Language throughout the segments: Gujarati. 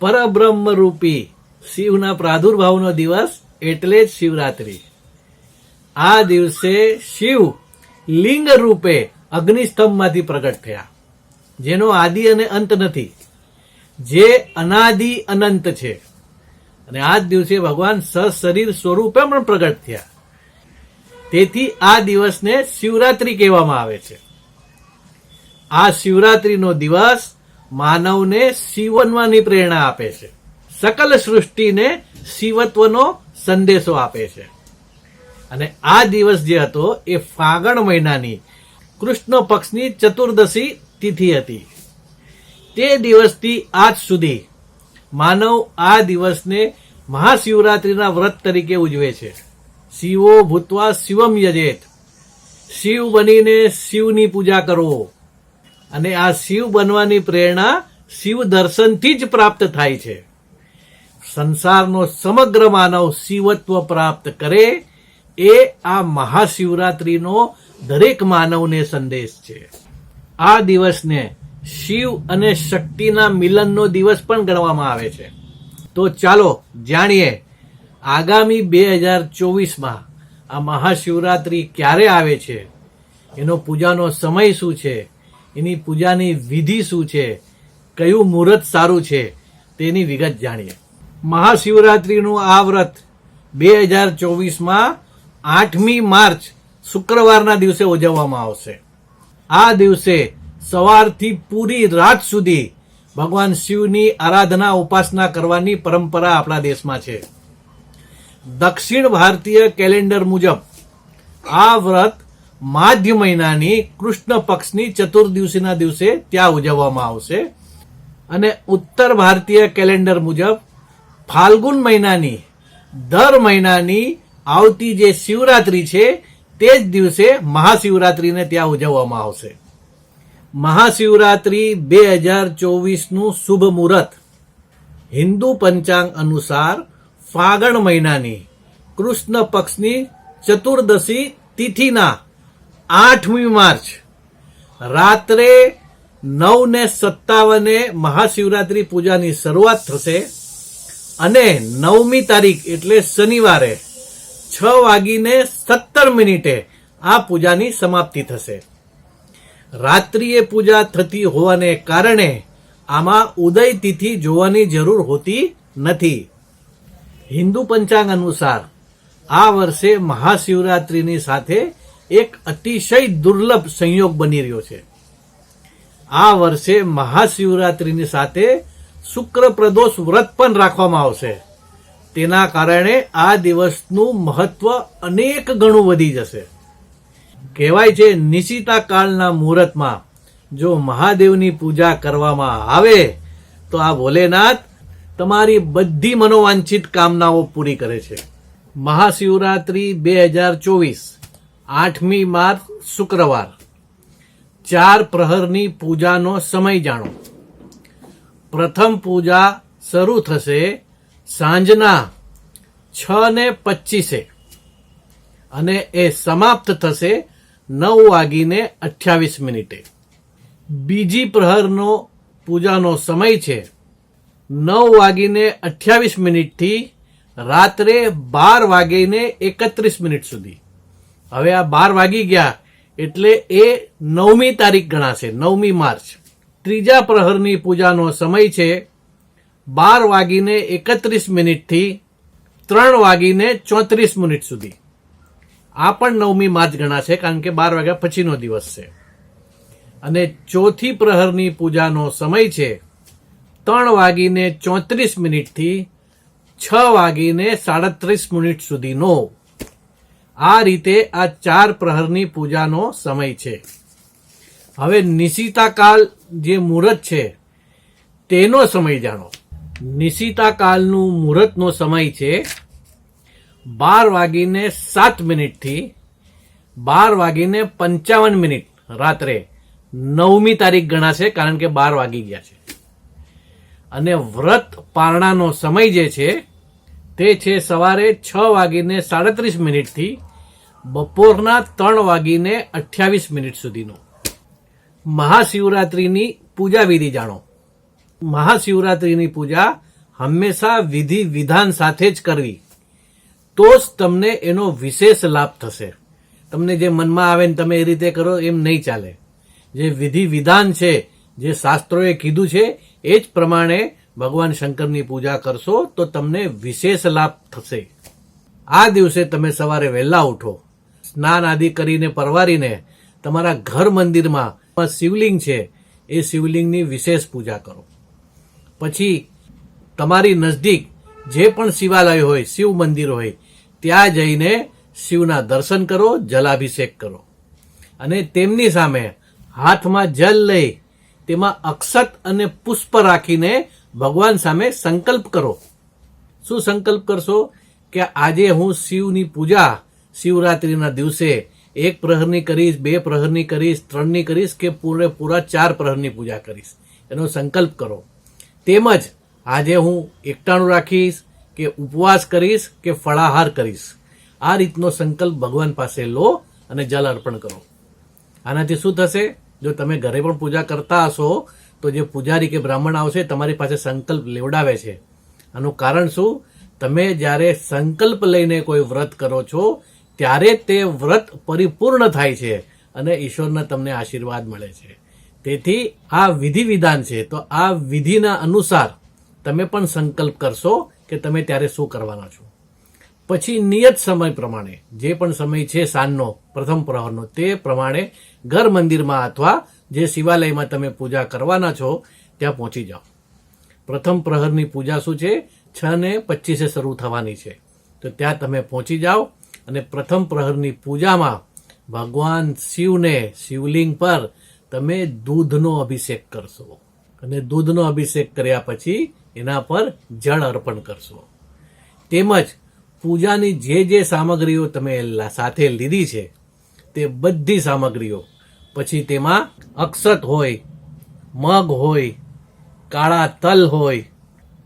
પરબ્રહ્મ રૂપી શિવના પ્રાદુર્ભાવનો દિવસ એટલે જ શિવરાત્રી. આ દિવસે શિવ લિંગ રૂપે અગ્નિસ્તંભમાંથી પ્રગટ થયા. જેનો આદિ અને અંત નથી. જે અનાદિ અનંત છે. અને આ દિવસે ભગવાન સશરીર સ્વરૂપે પણ પ્રગટ થયા. તેથી આ દિવસને શિવરાત્રી કહેવામાં આવે છે. આ શિવરાત્રીનો દિવસ માનવને શિવનવાની પ્રેરણા આપે છે. સકલ સૃષ્ટિને શિવત્વનો સંદેશો આપે છે. અને આ દિવસ જે હતો એ ફાગણ મહિનાની, કૃષ્ણ પક્ષની ચતુર્દશી તિથિ હતી. તે દિવસથી આજ સુધી માનવ આ દિવસને મહાશિવરાત્રિના વ્રત તરીકે ઉજવે છે. શિવો ભૂતવા શિવમ યજેત. શિવ બનીને શિવની પૂજા કરો. અને આ શિવ બનવાની પ્રેરણા શિવ દર્શનથી જ પ્રાપ્ત થાય છે. સંસારનો સમગ્ર માનવ શિવત્વ પ્રાપ્ત કરે એ આ મહાશિવરાત્રિનો દરેક માનવને સંદેશ છે. આ દિવસને શિવ અને શક્તિના મિલનનો દિવસ પણ ગણવામાં આવે છે. તો ચાલો જાણીએ આગામી બે હજાર ચોવીસમાં આ મહાશિવરાત્રિ ક્યારે આવે છે? એનો પૂજાનો સમય શું છે? એની પૂજાની વિધિ શું છે? કયું મુહૂર્ત સારું છે? તેની વિગત જાણીએ. મહાશિવરાત્રિનું આ વ્રત બે હજાર ચોવીસમાં આઠમી માર્ચ શુક્રવારના દિવસે ઉજવવામાં આવશે. આ દિવસે સવારથી પૂરી રાત સુધી ભગવાન શિવની આરાધના ઉપાસના કરવાની પરંપરા આપણા દેશમાં છે. દક્ષિણ ભારતીય કેલેન્ડર મુજબ આ વ્રત માધ્ય મહિનાની કૃષ્ણ પક્ષની ચતુર્દિવસીના દિવસે ત્યાં ઉજવવામાં આવશે. અને ઉત્તર ભારતીય કેલેન્ડર મુજબ ફાલ્ગુન મહિનાની, દર મહિનાની આવતી જે શિવરાત્રી છે, તે જ દિવસે મહાશિવરાત્રીને ત્યાં ઉજવવામાં આવશે. મહાશિવરાત્રી બે હજાર ચોવીસનું શુભ મુહૂર્ત. હિન્દુ પંચાંગ અનુસાર ફાગણ મહિનાની કૃષ્ણ પક્ષની ચતુર્દશી તિથિના આઠમી માર્ચ, રાત્રે નવ ને સત્તાવને મહાશિવરાત્રી પૂજાની શરૂઆત થશે અને નવમી તારીખ એટલે શનિવારે છ વાગીને સત્તર મિનિટે આ પૂજાની સમાપ્તિ થશે. રાત્રિએ પૂજા થતી હોવાને કારણે આમાં ઉદય તિથિ જોવાની જરૂર હોતી નથી. હિન્દુ પંચાંગ અનુસાર આ વર્ષે મહાશિવરાત્રિની સાથે એક અતિશય દુર્લભ સંયોગ બની રહ્યો છે. આ વર્ષે મહાશિવરાત્રિની સાથે શુક્ર પ્રદોષ વ્રત પણ રાખવામાં આવશે. તેના કારણે આ દિવસનું મહત્વ અનેક ગણું વધી જશે. કહેવાય છે, નિશિતા કાળના મુહૂર્તમાં જો મહાદેવની પૂજા કરવામાં આવે, તો આ ભોલેનાથ તમારી બધી મનોવાંછિત કામનાઓ પૂરી કરે છે. મહાશિવરાત્રિ બે હજાર ચોવીસ. આઠમી માર્ચ, શુક્રવાર. ચાર પ્રહરની પૂજાનો સમય જાણો. પ્રથમ પૂજા શરૂ થશે સાંજના છ ને પચીસે અને એ સમાપ્ત થશે નવ વાગીને અઠ્યાવીસ મિનિટે. બીજી પ્રહરનો પૂજાનો સમય છે નવ વાગીને અઠ્યાવીસ મિનિટથી રાત્રે બાર વાગીને એકત્રીસ મિનિટ સુધી. હવે આ બાર વાગી ગયા એટલે એ નવમી તારીખ ગણાશે, નવમી માર્ચ. ત્રીજા પ્રહરની પૂજાનો સમય છે બાર વાગીને એકત્રીસ મિનિટથી ત્રણ વાગીને ચોત્રીસ મિનિટ સુધી. આ પણ નવમી માર્ચ ગણાશે કારણ કે બાર વાગ્યા પછીનો દિવસ છે. અને ચોથી પ્રહરની પૂજાનો સમય છે ત્રણ વાગીને ચોત્રીસ મિનિટથી છ વાગીને સાડત્રીસ મિનિટ સુધીનો. આ રીતે આ ચાર પ્રહરની પૂજાનો સમય છે. હવે નિશિતાકાલ જે મુહૂર્ત છે, તેનો સમય જાણો. નિશિતાકાલનું મુહૂર્તનો સમય છે બાર વાગીને સાત મિનિટથી બાર વાગીને પંચાવન મિનિટ રાત્રે. નવમી તારીખ ગણાશે કારણ કે બાર વાગી ગયા છે. અને વ્રત પારણાનો સમય જે છે તે છે સવારે છ વાગીને સાડત્રીસ મિનિટથી, બપોરના ત્રણ વાગીને અઠ્યાવીસ મિનિટ સુધીનો. મહાશિવરાત્રિની પૂજા વિધિ જાણો. મહાશિવરાત્રિની પૂજા હંમેશા વિધિ વિધાન સાથે જ કરવી. તો જ તમને એનો વિશેષ લાભ થશે. તમને જે મનમાં આવે ને તમે એ રીતે કરો, એમ નહીં ચાલે. જે વિધિ વિધાન છે, જે શાસ્ત્રોએ કીધું છે, એ જ પ્રમાણે ભગવાન શંકરની પૂજા કરશો તો તમને વિશેષ લાભ થશે. આ દિવસે તમે સવારે વહેલા ઉઠો. સ્નાન આદિ કરીને પરવારીને તમારા ઘર મંદિરમાં શિવલિંગ છે, એ શિવલિંગની વિશેષ પૂજા કરો. પછી તમારી નજદીક જે પણ શિવાલય હોય, શિવ મંદિર હોય, ત્યાં જઈને શિવના દર્શન કરો, જલાભિષેક કરો. અને તેમની સામે હાથમાં જલ લઈ તેમાં અક્ષત અને પુષ્પ રાખીને ભગવાન સામે સંકલ્પ કરો. શું સંકલ્પ કરશો? કે આજે હું શિવની પૂજા શિવરાત્રિના દિવસે એક પ્રહરની કરીશ, બે પ્રહરની કરીશ, ત્રણની કરીશ કે પૂરેપૂરા ચાર પ્રહરની પૂજા કરીશ? એનો સંકલ્પ કરો. તેમજ આજે હું એકટાણું રાખીશ કે ઉપવાસ કરીશ કે ફળાહાર કરીશ. આ રીતનો સંકલ્પ ભગવાન પાસે લો અને જલ અર્પણ કરો. આનાથી શું થશે? જો તમે ઘરે પણ પૂજા કરતા હશો તો જે પૂજારી કે બ્રાહ્મણ આવશે, તમારી પાસે સંકલ્પ લેવડાવે છે. આનું કારણ શું? તમે જ્યારે સંકલ્પ લઈને કોઈ વ્રત કરો છો, ત્યારે તે વ્રત પરિપૂર્ણ થાય છે અને ઈશ્વરના તમને આશીર્વાદ મળે છે. તેથી આ વિધિ વિધાન છે. તો આ વિધિના અનુસાર તમે પણ સંકલ્પ કરશો કે તમે ત્યારે શું કરવાના છો. પછી નિયત સમય પ્રમાણે, જે પણ સમય છે સાંજનો, પ્રથમ પ્રહરનો, તે પ્રમાણે ઘર મંદિરમાં અથવા જે શિવાલયમાં તમે પૂજા કરવાના છો, ત્યાં પહોંચી જાઓ. પ્રથમ પ્રહરની પૂજા શું છે? છ ને પચીસે શરૂ થવાની છે. તો ત્યાં તમે પહોંચી જાઓ અને પ્રથમ પ્રહરની પૂજામાં ભગવાન શિવને શિવલિંગ પર તમે દૂધનો અભિષેક કરશો. અને દૂધનો અભિષેક કર્યા પછી એના પર જળ અર્પણ કરશો. તેમજ પૂજાની જે જે સામગ્રીઓ તમે સાથે લીધી છે, તે બધી સામગ્રીઓ પછી તેમાં અક્ષત હોય, મગ હોય, કાળા તલ હોય,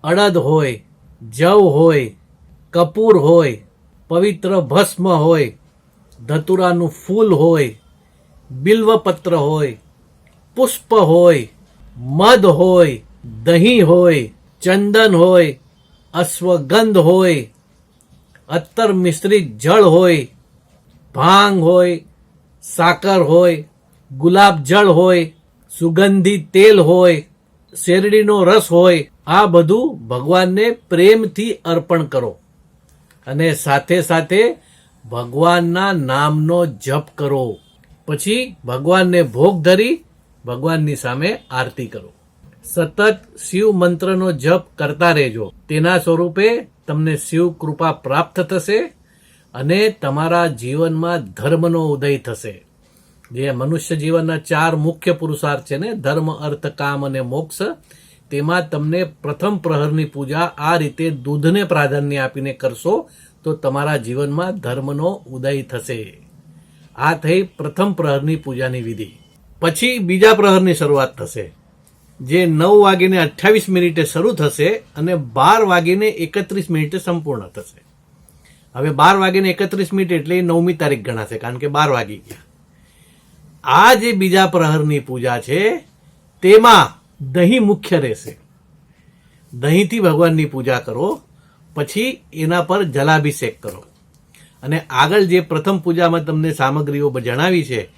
અડદ હોય, જવ હોય, કપૂર હોય, પવિત્ર ભસ્મ હોય, ધતુરાનું ફૂલ હોય, બિલ્વપત્ર હોય, પુષ્પ હોય, મધ હોય, દહીં હોય, ચંદન હોય, અશ્વગંધ હોય, અત્તર મિશ્રિત જળ હોય, ભાંગ હોય, સાકર હોય ગુલાબ જળ હોય, સુગંધી તેલ હોય, શેરડીનો રસ હોય, આ બધું ભગવાનને પ્રેમથી અર્પણ કરો. અને સાથે સાથે ભગવાનના નામનો જપ કરો. પછી ભગવાનને ભોગ ધરી ભગવાનની સામે આરતી કરો. સતત શિવ મંત્રનો જપ કરતા રહેજો. તેના સ્વરૂપે તમને શિવ કૃપા પ્રાપ્ત થશે અને તમારા જીવનમાં ધર્મનો ઉદય થશે. જે મનુષ્ય જીવનના ચાર મુખ્ય પુરુષાર્થ છે ને, ધર્મ, અર્થ, કામ અને મોક્ષ, તેમાં તમને પ્રથમ પ્રહરની પૂજા આ રીતે દૂધને પ્રાધાન્ય આપીને કરશો, તો તમારા જીવનમાં ધર્મનો ઉદય થશે. આ થઈ પ્રથમ પ્રહરની પૂજાની વિધિ. પછી બીજા પ્રહરની શરૂઆત થશે, જે નવ વાગીને અઠ્યાવીસ મિનિટે શરૂ થશે અને બાર વાગીને એકત્રીસ મિનિટે સંપૂર્ણ થશે. હવે બાર વાગીને એકત્રીસ મિનિટ એટલે નવમી તારીખ ગણાશે, કારણ કે બાર વાગી ગયા. આ જે બીજા પ્રહરની પૂજા છે, તેમાં દહીં મુખ્ય રહેશે. દહીંથી ભગવાનની પૂજા કરો, પછી એના પર જલાભિષેક કરો. અને આગળ જે પ્રથમ પૂજામાં તમને સામગ્રીઓ જણાવી છે,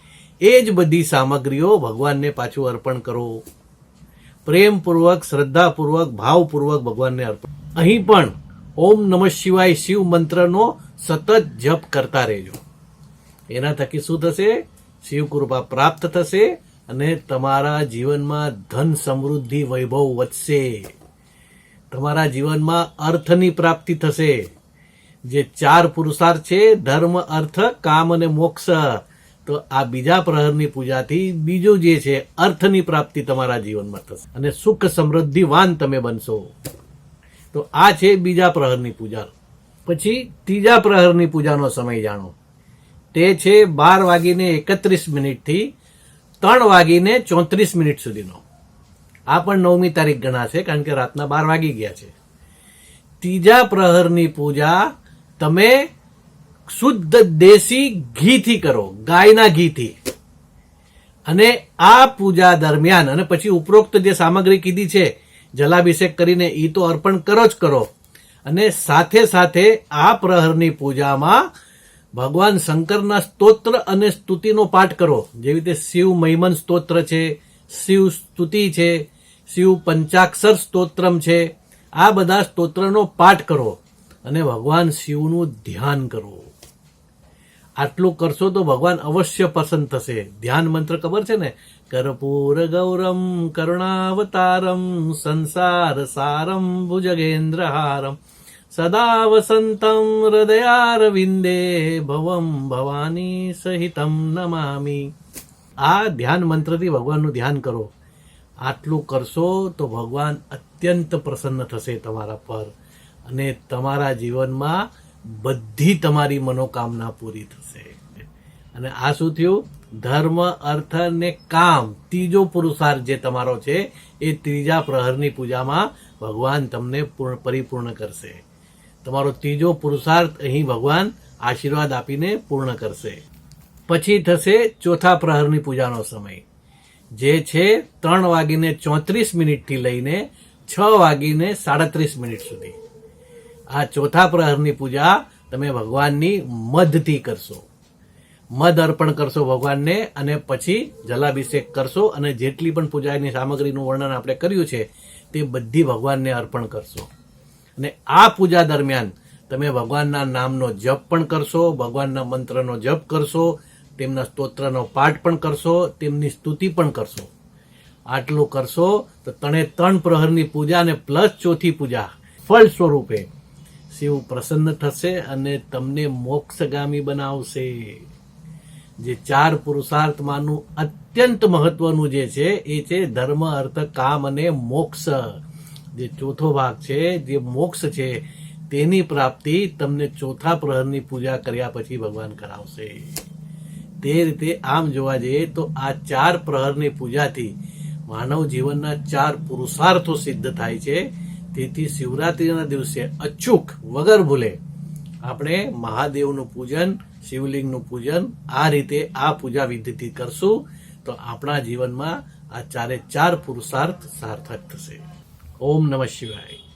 એ જ બધી સામગ્રીઓ ભગવાનને પાછું અર્પણ કરો. પ્રેમપૂર્વક, શ્રદ્ધાપૂર્વક, ભાવપૂર્વક ભગવાનને અર્પણ અહીં પણ ઓમ નમઃ શિવાય શિવ મંત્રનો સતત જપ કરતા રહેજો. એના થકી શું થશે? શિવ કૃપા પ્રાપ્ત થશે અને તમારા જીવનમાં ધન સમૃદ્ધિ વૈભવ વધશે. તમારા જીવનમાં અર્થની પ્રાપ્તિ થશે. જે ચાર પુરુષાર્થ છે, ધર્મ, અર્થ, કામ અને મોક્ષ, તો આ બીજા પ્રહરની પૂજાથી બીજું જે છે, અર્થની પ્રાપ્તિ તમારા જીવનમાં થશે અને સુખ સમૃદ્ધિવાન તમે બનશો. તો આ છે બીજા પ્રહરની પૂજા. પછી ત્રીજા પ્રહરની પૂજાનો સમય જાણો. તે છે બાર વાગીને એકત્રીસ મિનિટથી ત્રણ વાગીને ચોત્રીસ મિનિટ સુધીનો. આ પણ નવમી તારીખ ગણાશે, કારણ કે રાતના બાર વાગી ગયા છે. ત્રીજા પ્રહરની પૂજા તમે શુદ્ધ દેશી ઘીથી કરો, ગાયના ઘીથી. અને આ પૂજા દરમિયાન, અને પછી ઉપરોક્ત જે સામગ્રી કીધી છે, જલાભિષેક કરીને એ તો અર્પણ કરો જ કરો. અને સાથે સાથે આ પ્રહરની પૂજામાં ભગવાન શંકરના સ્તોત્ર અને સ્તુતિનો પાઠ કરો. જેવી રીતે શિવ મહિમન સ્તોત્ર છે, શિવ સ્તુતિ છે, શિવ પંચાક્ષર સ્તોત્રમ છે, આ બધા સ્તોત્રનો પાઠ કરો અને ભગવાન શિવનું ધ્યાન કરો. આટલું કરશો તો ભગવાન અવશ્ય પસંદ થશે. ધ્યાન મંત્ર ખબર છે ને? કર્પૂર ગૌરમ કરુણાવતારમ સંસાર સારમ ભુજગેન્દ્રહારમ. સદા વસંતમ હૃદયારવિંદે ભવમ ભવાની સહિતમ નમામી આ ધ્યાન મંત્રથી ભગવાનનું ધ્યાન કરો આટલું કરશો તો ભગવાન અત્યંત પ્રસન્ન થશે તમારા પર અને તમારા જીવનમાં બધી તમારી મનોકામના પૂરી થશે। અને આ શું થયું? ધર્મ, અર્થ ને કામ, ત્રીજો પુરુષાર્થ જે તમારો છે, એ ત્રીજા પ્રહરની પૂજામાં ભગવાન તમને પૂર્ણ પરિપૂર્ણ કરશે। તમારો ત્રીજો પુરુષાર્થ અહીં ભગવાન આશીર્વાદ આપીને પૂર્ણ કરશે. પછી થશે ચોથા પ્રહરની પૂજાનો સમય. જે છે ત્રણ વાગીને ચોત્રીસ મિનિટથી લઈને છ વાગીને સાડત્રીસ મિનિટ સુધી. આ ચોથા પ્રહરની પૂજા તમે ભગવાનની મધથી કરશો. મધ અર્પણ કરશો ભગવાનને અને પછી જલાભિષેક કરશો અને જેટલી પણ પૂજાની સામગ્રીનું વર્ણન આપણે કર્યું છે તે બધી ભગવાનને અર્પણ કરશો. અને આ પૂજા દરમિયાન તમે ભગવાનના નામનો જપ પણ કરશો, ભગવાનના મંત્રનો જપ કરશો, તેમના સ્તોત્રનો પાઠ પણ કરશો, તેમની સ્તુતિ પણ કરશો. આટલું કરશો તો તણે ત્રણ પ્રહરની પૂજા અને પ્લસ ચોથી પૂજા ફળ સ્વરૂપે શિવ પ્રસન્ન થશે અને તમને મોક્ષગામી બનાવશે. જે ચાર પુરુષાર્થમાંનું અત્યંત મહત્વનું જે છે, એ છે ધર્મ, અર્થ, કામ અને મોક્ષ. જે ચોથો ભાગ છે, જે મોક્ષ છે, તેની પ્રાપ્તિ તમને ચોથા પ્રહરની પૂજા કર્યા પછી ભગવાન કરાવશે. તે રીતે આમ જોવા જઈએ તો આ ચાર પ્રહરની પૂજાથી માનવ જીવનના ચાર પુરુષાર્થો સિદ્ધ થાય છે. તેથી શિવરાત્રિના દિવસે અચૂક વગર ભૂલે આપણે મહાદેવનું પૂજન, શિવલિંગનું પૂજન આ રીતે આ પૂજા વિધિથી કરશું તો આપણા જીવનમાં આ ચારે ચાર પુરુષાર્થ સાર્થક થશે. ઓમ નમઃ શિવાય